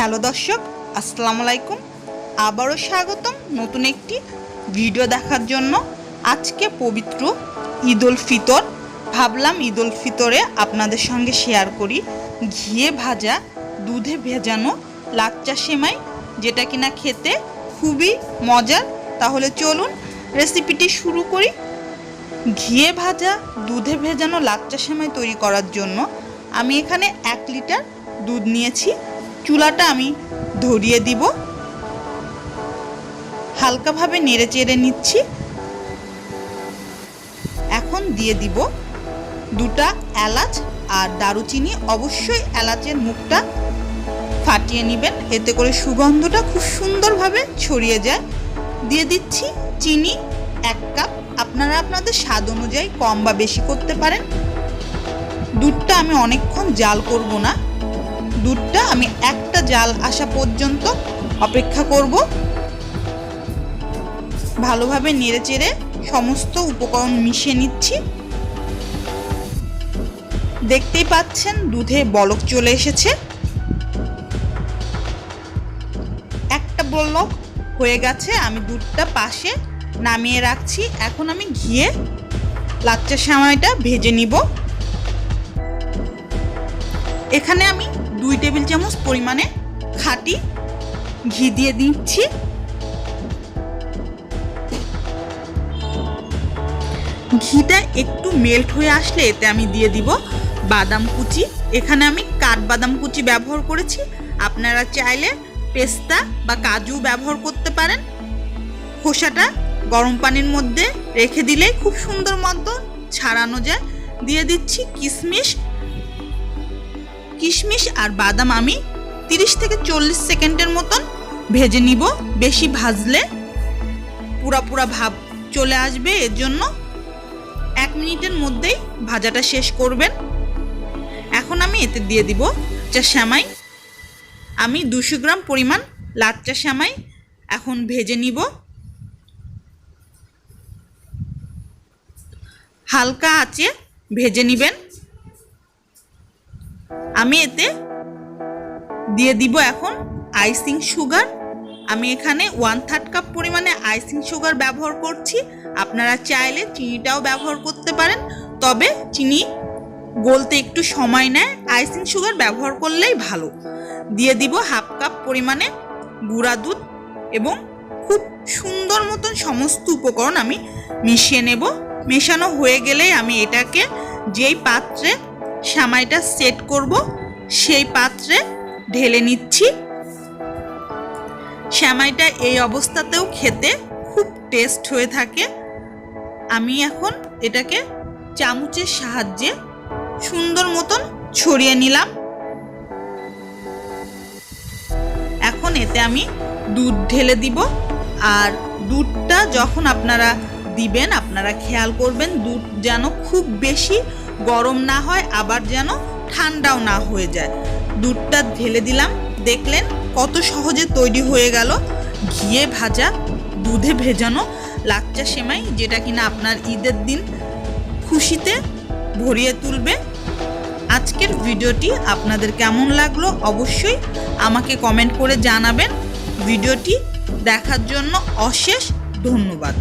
Hello দর্শক, আসসালামু আলাইকুম। আবারও স্বাগতম নতুন একটি ভিডিও দেখার জন্য। আজকে পবিত্র ঈদ উল ফিতর। ভাবলাম ঈদ উল ফিতরে আপনাদের সঙ্গে শেয়ার করি। ঘিয়ে ভাজা, দুধে ভেজানো লাচ্চা সেমাই, যেটা কিনা খেতে খুবই মজার। তাহলে চলুন রেসিপিটি শুরু করি। ঘিয়ে ভাজা, দুধে ভেজানো লাচ্চা সেমাই তৈরি করার জন্য আমি এখানে এক লিটার দুধ নিয়েছি। চুলাটা আমি ধরিয়ে দিব। হালকাভাবে নেড়ে চেড়ে নিচ্ছি। এখন দিয়ে দিব দুটা এলাচ আর দারুচিনি। অবশ্যই এলাচের মুখটা ফাটিয়ে নেবেন, এতে করে সুগন্ধটা খুব সুন্দরভাবে ছড়িয়ে যায়। দিয়ে দিচ্ছি চিনি এক কাপ। আপনারা আপনাদের স্বাদ অনুযায়ী কম বা বেশি করতে পারেন। দুধটা আমি অনেকক্ষণ জাল করব না। দুধটা আমি একটা জাল আসা পর্যন্ত অপেক্ষা করব। ভালোভাবে নেড়ে চেড়ে সমস্ত উপকরণ মিশিয়ে নিচ্ছি। দেখতেই পাচ্ছেন দুধে বলক চলে এসেছে। একটা বলক হয়ে গেছে, আমি দুধটা পাশে নামিয়ে রাখছি। এখন আমি ঘিয়ে লাচ্চা সেমাইটা ভেজে নিব। এখানে আমি দুই টেবিল চামচ পরিমাণে খাঁটি ঘি দিয়ে দিচ্ছি। ঘিটা একটু মেল্ট হয়ে আসলে এতে আমি দিয়ে দিব বাদাম কুচি। এখানে আমি কাঠবাদাম কুচি ব্যবহার করেছি। আপনারা চাইলে পেস্তা বা কাজু ব্যবহার করতে পারেন। খোসাটা গরম পানির মধ্যে রেখে দিলেই খুব সুন্দর মতো ছাড়ানো যায়। দিয়ে দিচ্ছি কিশমিশ কিশমিশ আর বাদাম আমি তিরিশ থেকে চল্লিশ সেকেন্ডের মতন ভেজে নিব, বেশি ভাজলে পুরা পুরা ভাব চলে আসবে। এর জন্য এক মিনিটের মধ্যেই ভাজাটা শেষ করবেন। এখন আমি এতে দিয়ে দিব চা শ্যামাই। আমি দুশো গ্রাম পরিমাণ লাচ্চা শ্যামাই এখন ভেজে নিব। হালকা আঁচে ভেজে নেবেন। আমি এতে দিয়ে দিব এখন আইসিং সুগার। আমি এখানে ওয়ান থার্ড কাপ পরিমাণে আইসিং সুগার ব্যবহার করছি। আপনারা চাইলে চিনিটাও ব্যবহার করতে পারেন। তবে চিনি গলতে একটু সময় নেয়। আইসিং সুগার ব্যবহার করলেই ভালো। দিয়ে দিব হাফ কাপ পরিমাণে গুঁড়া দুধ এবং খুব সুন্দর মতন সমস্ত উপকরণ আমি মিশিয়ে নেব। মেশানো হয়ে গেলেই আমি এটাকে যেই পাত্রে সামাইটা সেট করব, সেই পাত্রে ঢেলে নিচ্ছি। শ্যামাইটা এই অবস্থাতেও খেতে খুব টেস্ট হয়ে থাকে। আমি এখন এটাকে চামচের সাহায্যে সুন্দর মতন ছড়িয়ে নিলাম। এখন এতে আমি দুধ ঢেলে দিব। আর দুধটা যখন আপনারা দিবেন, আপনারা খেয়াল করবেন দুধ যেন খুব বেশি গরম না হয়, আবার যেন ঠান্ডাও না হয়ে যায়। দুধটা ঢেলে দিলাম, দেখলেন কত সহজে তৈরি হয়ে গেল। ঘিয়ে ভাজা, দুধে ভেজানো লাচ্চা সেমাই, যেটা কিনা আপনার ঈদের দিন খুশিতে ভরিয়ে তুলবে। আজকের ভিডিওটি আপনাদের কেমন লাগল অবশ্যই আমাকে কমেন্ট করে জানাবেন। ভিডিওটি দেখার জন্য অশেষ ধন্যবাদ।